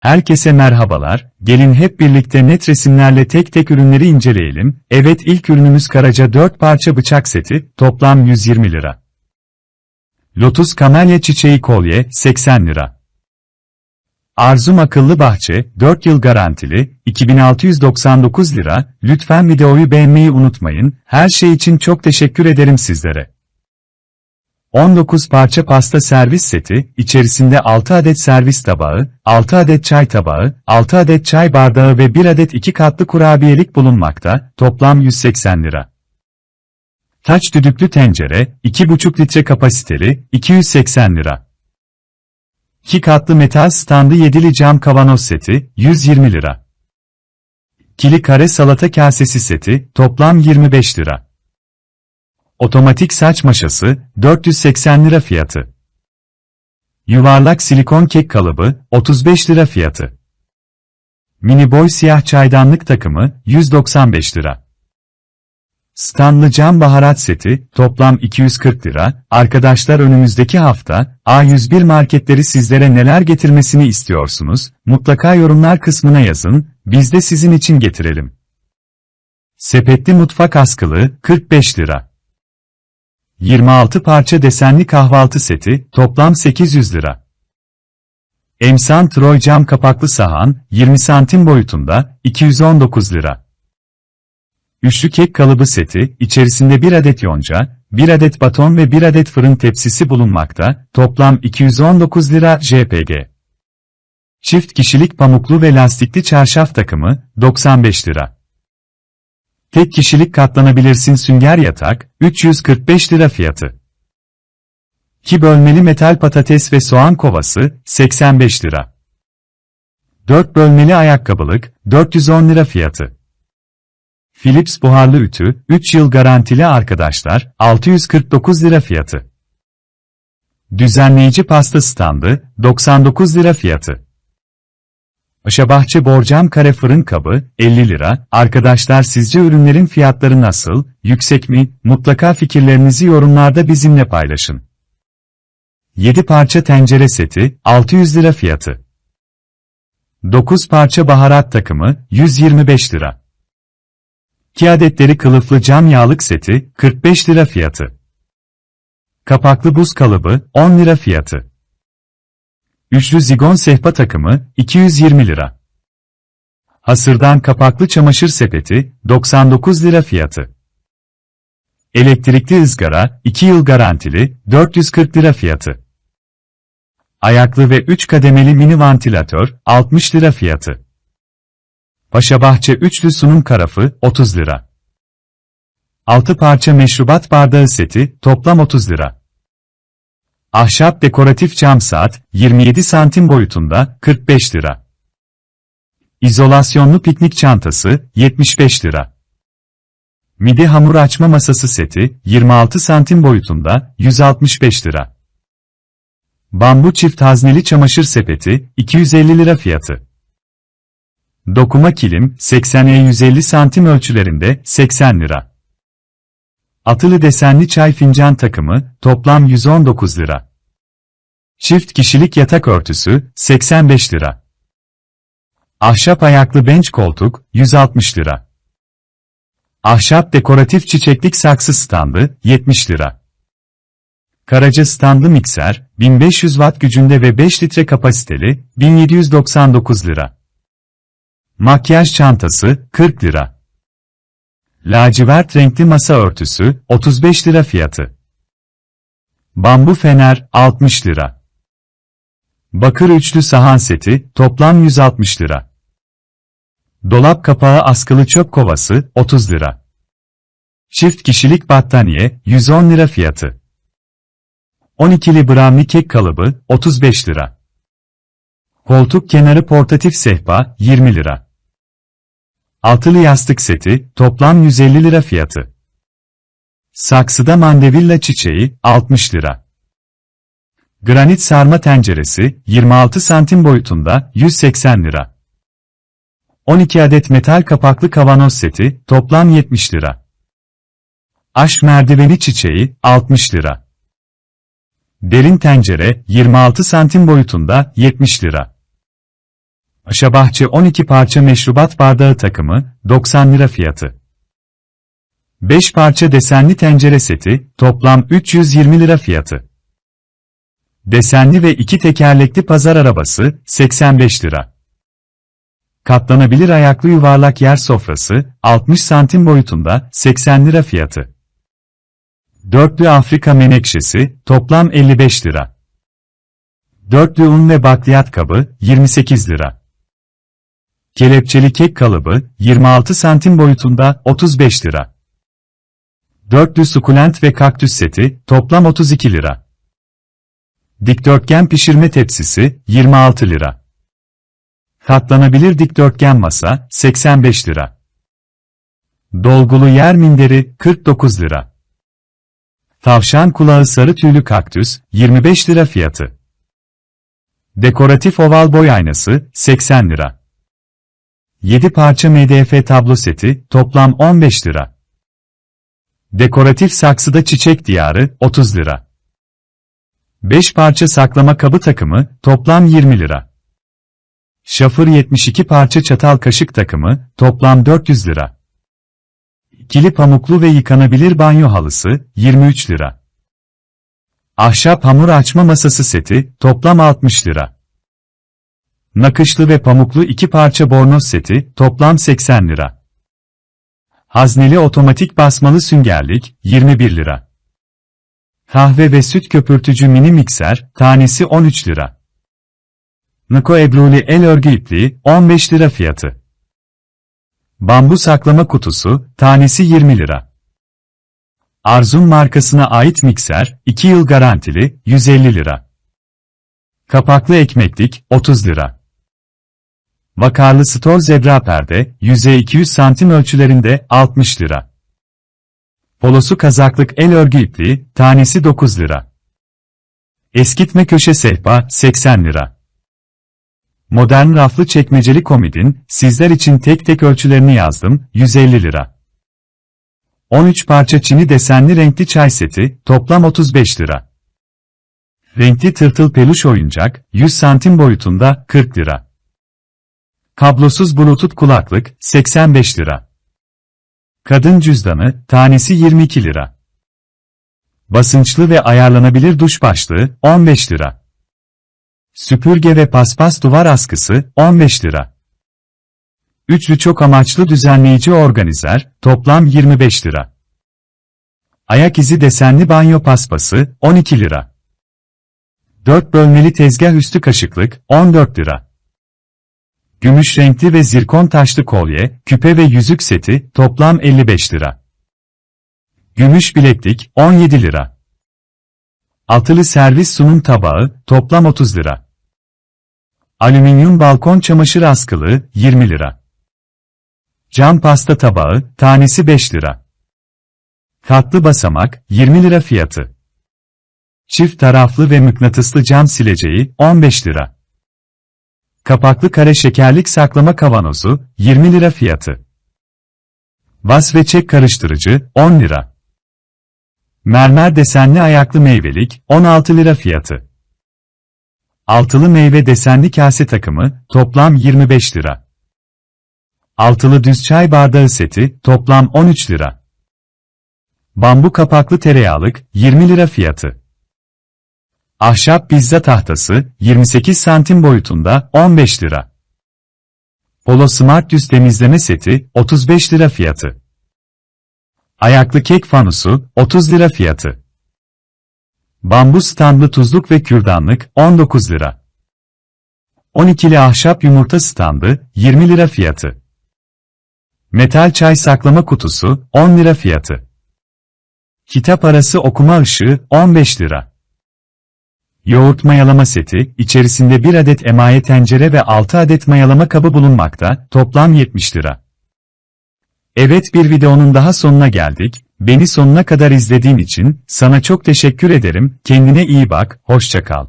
Herkese merhabalar, gelin hep birlikte net resimlerle tek tek ürünleri inceleyelim. Evet ilk ürünümüz Karaca 4 parça bıçak seti, toplam 120 lira. Lotus Kamelya Çiçeği Kolye, 80 lira. Arzum Akıllı Bahçe, 4 yıl garantili, 2699 lira. Lütfen videoyu beğenmeyi unutmayın. Her şey için çok teşekkür ederim sizlere. 19 parça pasta servis seti, içerisinde 6 adet servis tabağı, 6 adet çay tabağı, 6 adet çay bardağı ve 1 adet 2 katlı kurabiyelik bulunmakta, toplam 180 lira. Taç düdüklü tencere, 2,5 litre kapasiteli, 280 lira. 2 katlı metal standı 7'li cam kavanoz seti, 120 lira. Kili kare salata kasesi seti, toplam 25 lira. Otomatik saç maşası, 480 lira fiyatı. Yuvarlak silikon kek kalıbı, 35 lira fiyatı. Mini boy siyah çaydanlık takımı, 195 lira. Stanlı cam baharat seti, toplam 240 lira. Arkadaşlar önümüzdeki hafta, A101 marketleri sizlere neler getirmesini istiyorsunuz? Mutlaka yorumlar kısmına yazın, biz de sizin için getirelim. Sepetli mutfak askılı, 45 lira. 26 parça desenli kahvaltı seti, toplam 800 lira. Emsan Troy cam kapaklı sahan, 20 santim boyutunda, 219 lira. Üçlü kek kalıbı seti, içerisinde 1 adet yonca, 1 adet baton ve 1 adet fırın tepsisi bulunmakta, toplam 219 lira JPG. Çift kişilik pamuklu ve lastikli çarşaf takımı, 95 lira. Tek kişilik katlanabilirsin sünger yatak, 345 lira fiyatı. 2 bölmeli metal patates ve soğan kovası, 85 lira. 4 bölmeli ayakkabılık, 410 lira fiyatı. Philips buharlı ütü, 3 yıl garantili arkadaşlar, 649 lira fiyatı. Düzenleyici pasta standı, 99 lira fiyatı. Paşabahçe borcam kare fırın kabı, 50 lira. Arkadaşlar sizce ürünlerin fiyatları nasıl, yüksek mi? Mutlaka fikirlerinizi yorumlarda bizimle paylaşın. 7 parça tencere seti, 600 lira fiyatı. 9 parça baharat takımı, 125 lira. 2 adetleri kılıflı cam yağlık seti, 45 lira fiyatı. Kapaklı buz kalıbı, 10 lira fiyatı. Üçlü zigon sehpa takımı, 220 lira. Hasırdan kapaklı çamaşır sepeti, 99 lira fiyatı. Elektrikli ızgara, 2 yıl garantili, 440 lira fiyatı. Ayaklı ve 3 kademeli mini vantilatör, 60 lira fiyatı. Paşabahçe üçlü sunum karafı, 30 lira. 6 parça meşrubat bardağı seti, toplam 30 lira. Ahşap dekoratif cam saat, 27 santim boyutunda, 45 lira. İzolasyonlu piknik çantası, 75 lira. Midi hamur açma masası seti, 26 santim boyutunda, 165 lira. Bambu çift hazneli çamaşır sepeti, 250 lira fiyatı. Dokuma kilim, 80'e 150 santim ölçülerinde, 80 lira. Atılı desenli çay fincan takımı, toplam 119 lira. Çift kişilik yatak örtüsü, 85 lira. Ahşap ayaklı bench koltuk, 160 lira. Ahşap dekoratif çiçeklik saksı standı, 70 lira. Karaca standlı mikser, 1500 watt gücünde ve 5 litre kapasiteli, 1799 lira. Makyaj çantası, 40 lira. Lacivert renkli masa örtüsü, 35 lira fiyatı. Bambu fener, 60 lira. Bakır üçlü sahan seti, toplam 160 lira. Dolap kapağı askılı çöp kovası, 30 lira. Çift kişilik battaniye, 110 lira fiyatı. 12'li brownie kek kalıbı, 35 lira. Koltuk kenarı portatif sehpa, 20 lira. Altılı yastık seti, toplam 150 lira fiyatı. Saksıda mandevilla çiçeği, 60 lira. Granit sarma tenceresi, 26 santim boyutunda, 180 lira. 12 adet metal kapaklı kavanoz seti, toplam 70 lira. Aş merdiveni çiçeği, 60 lira. Derin tencere, 26 santim boyutunda, 70 lira. Paşabahçe 12 parça meşrubat bardağı takımı, 90 lira fiyatı. 5 parça desenli tencere seti, toplam 320 lira fiyatı. Desenli ve iki tekerlekli pazar arabası, 85 lira. Katlanabilir ayaklı yuvarlak yer sofrası, 60 santim boyutunda, 80 lira fiyatı. Dörtlü Afrika menekşesi, toplam 55 lira. Dörtlü un ve bakliyat kabı, 28 lira. Kelepçeli kek kalıbı, 26 santim boyutunda, 35 lira. Dörtlü sukulent ve kaktüs seti, toplam 32 lira. Dikdörtgen pişirme tepsisi, 26 lira. Katlanabilir dikdörtgen masa, 85 lira. Dolgulu yer minderi, 49 lira. Tavşan kulağı sarı tüylü kaktüs, 25 lira fiyatı. Dekoratif oval boy aynası, 80 lira. 7 parça MDF tablo seti, toplam 15 lira. Dekoratif saksıda çiçek diyarı, 30 lira. 5 parça saklama kabı takımı, toplam 20 lira. Şafır 72 parça çatal kaşık takımı, toplam 400 lira. İkili pamuklu ve yıkanabilir banyo halısı, 23 lira. Ahşap hamur açma masası seti, toplam 60 lira. Nakışlı ve pamuklu iki parça bornoz seti, toplam 80 lira. Hazneli otomatik basmalı süngerlik, 21 lira. Kahve ve süt köpürtücü mini mikser, tanesi 13 lira. Niko Ebruli el örgü ipliği, 15 lira fiyatı. Bambu saklama kutusu, tanesi 20 lira. Arzum markasına ait mikser, 2 yıl garantili, 150 lira. Kapaklı ekmeklik, 30 lira. Vakarlı stor zebra perde, yüzey 200 santim ölçülerinde, 60 lira. Polosu kazaklık el örgü ipliği, tanesi 9 lira. Eskitme köşe sehpa, 80 lira. Modern raflı çekmeceli komodin, sizler için tek tek ölçülerini yazdım, 150 lira. 13 parça çini desenli renkli çay seti, toplam 35 lira. Renkli tırtıl peluş oyuncak, 100 santim boyutunda, 40 lira. Kablosuz bluetooth kulaklık, 85 lira. Kadın cüzdanı, tanesi 22 lira. Basınçlı ve ayarlanabilir duş başlığı, 15 lira. Süpürge ve paspas duvar askısı, 15 lira. Üçlü çok amaçlı düzenleyici organizer, toplam 25 lira. Ayak izi desenli banyo paspası, 12 lira. 4 bölmeli tezgah üstü kaşıklık, 14 lira. Gümüş renkli ve zirkon taşlı kolye, küpe ve yüzük seti, toplam 55 lira. Gümüş bileklik, 17 lira. Altılı servis sunum tabağı, toplam 30 lira. Alüminyum balkon çamaşır askılı, 20 lira. Cam pasta tabağı, tanesi 5 lira. Katlı basamak, 20 lira fiyatı. Çift taraflı ve mıknatıslı cam sileceği, 15 lira. Kapaklı kare şekerlik saklama kavanozu, 20 lira fiyatı. Vas ve çek karıştırıcı, 10 lira. Mermer desenli ayaklı meyvelik, 16 lira fiyatı. Altılı meyve desenli kase takımı, toplam 25 lira. Altılı düz çay bardağı seti, toplam 13 lira. Bambu kapaklı tereyağlık, 20 lira fiyatı. Ahşap pizza tahtası, 28 santim boyutunda, 15 lira. Polo Smart Düz temizleme seti, 35 lira fiyatı. Ayaklı kek fanusu, 30 lira fiyatı. Bambu standlı tuzluk ve kürdanlık, 19 lira. 12'li ahşap yumurta standı, 20 lira fiyatı. Metal çay saklama kutusu, 10 lira fiyatı. Kitap arası okuma ışığı, 15 lira. Yoğurt mayalama seti, içerisinde 1 adet emaye tencere ve 6 adet mayalama kabı bulunmakta, toplam 70 lira. Evet bir videonun daha sonuna geldik, beni sonuna kadar izlediğin için, sana çok teşekkür ederim, kendine iyi bak, hoşça kal.